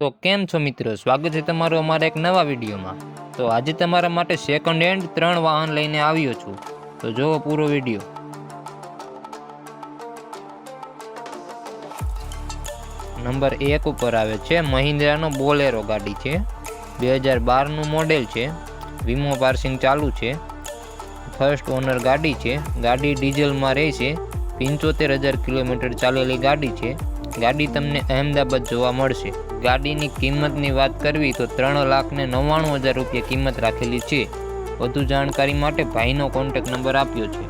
તો કેમ છો મિત્રો? સ્વાગત છે તમારું અમારા એક નવા વિડીયોમાં. તો આજે તમારા માટે સેકન્ડ હેન્ડ ત્રણ વાહન લઈને આવ્યો છું. તો જુઓ પૂરો વીડિયો. નંબર એક ઉપર આવે છે, મહિન્દ્રાનો બોલેરો ગાડી છે. બે હજાર બારનું મોડેલ છે. વીમો પાર્સિંગ ચાલુ છે. ફર્સ્ટ ઓનર ગાડી છે. ગાડી ડીઝલમાં રહેશે પંચોતેર હજાર કિલોમીટર ચાલેલી ગાડી છે. ગાડી તમને અહેમદાબાદ જોવા મળશે. ગાડીની કિંમતની વાત કરવી તો ત્રણ લાખ ને નવ્વાણું હજાર રૂપિયા કિંમત રાખેલી છે. વધુ જાણકારી માટે ભાઈનો કોન્ટેક્ટ નંબર આપ્યો છે.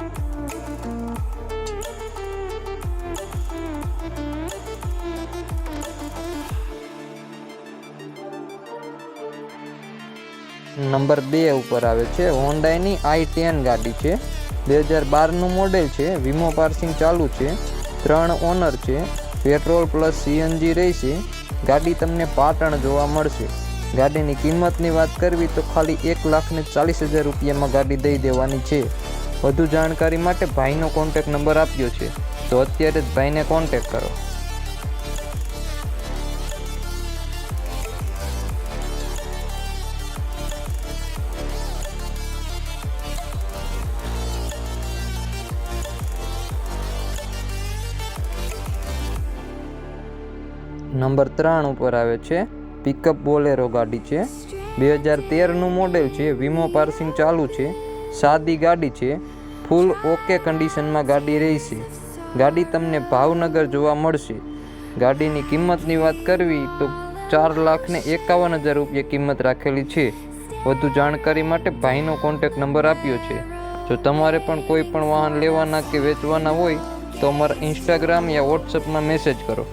નંબર બે ઉપર આવે છે. હોન્ડાઈની આઈ ટેન ગાડી છે. બે હજાર બારનું મોડેલ છે. વીમો પાર્સિંગ ચાલુ છે. ત્રણ ઓનર છે. પેટ્રોલ પ્લસ સીએનજી રહેશે, ગાડી તમને પાટણ જોવા મળશે. ગાડીની કિંમતની વાત કરવી તો ખાલી એક લાખ ને ચાલીસ હજાર રૂપિયામાં ગાડી દઈ દેવાની છે. વધુ જાણકારી માટે ભાઈનો કોન્ટેક નંબર આપ્યો છે. તો અત્યારે જ ભાઈને કોન્ટેક કરો. નંબર ત્રણ ઉપર આવે છે પિકઅપ બોલેરો ગાડી છે. બે હજાર તેરનું મોડેલ છે, વીમો પાર્સિંગ ચાલુ છે, સાદી ગાડી છે ફૂલ ઓકે કન્ડિશનમાં ગાડી રહેશે. ગાડી તમને ભાવનગર જોવા મળશે. ગાડીની કિંમતની વાત કરવી તો ચાર લાખને એકાવન હજાર રૂપિયા કિંમત રાખેલી છે. વધુ જાણકારી માટે ભાઈનો કોન્ટેક નંબર આપ્યો છે. જો તમારે પણ કોઈ પણ વાહન લેવાના કે વેચવાના હોય, તો અમારા ઇન્સ્ટાગ્રામ યા વોટ્સઅપમાં મેસેજ કરો.